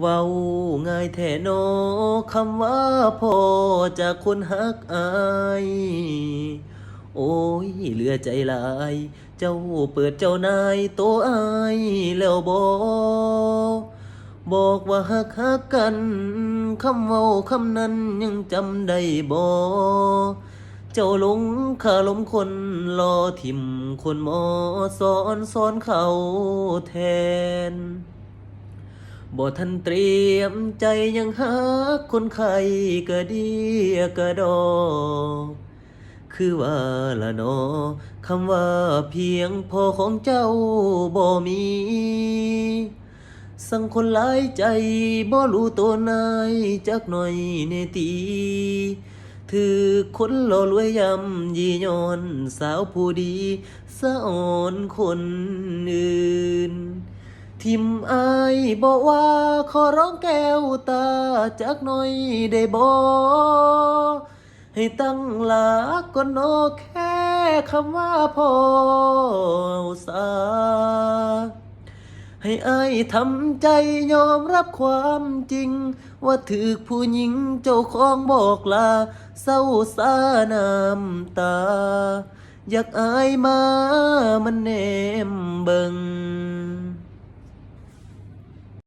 เว้าง่ายแท้โนอคำว่าพ่อจากคนฮักอายโอ้ยเหลือใจลาย เจ้าเปิดเจ้านายโตอายแล้วบอบอกว่าฮักฮักกันคำเว้าคำนั้นยังจำได้บอเจ้าหลงข้าลมคนรอทิมคนหมอสอนสอนเขาแทน บ่ทันเตรียมใจยังหาคนไข้กะดีกะดอ คือว่าละนอคำว่าเพียงพอของเจ้าบ่มี สังคนหลายใจบ่รู้ตัวนายจักหน่อยเนตีถือคนหล่อรวยยำยีย้อน สาวผู้ดี สะอ่อนคนอื่น ทิมอายบอกว่าขอร้องแก้วตาจักหน่อยได้บอให้ตั้งหลักก็นอแค่คำว่าพอสาให้อายทำใจยอมรับความจริง ว่าถือผู้หญิงเจ้าของบอกลา เศร้าสาน้ำตา อยากอายมามันแนมเบิง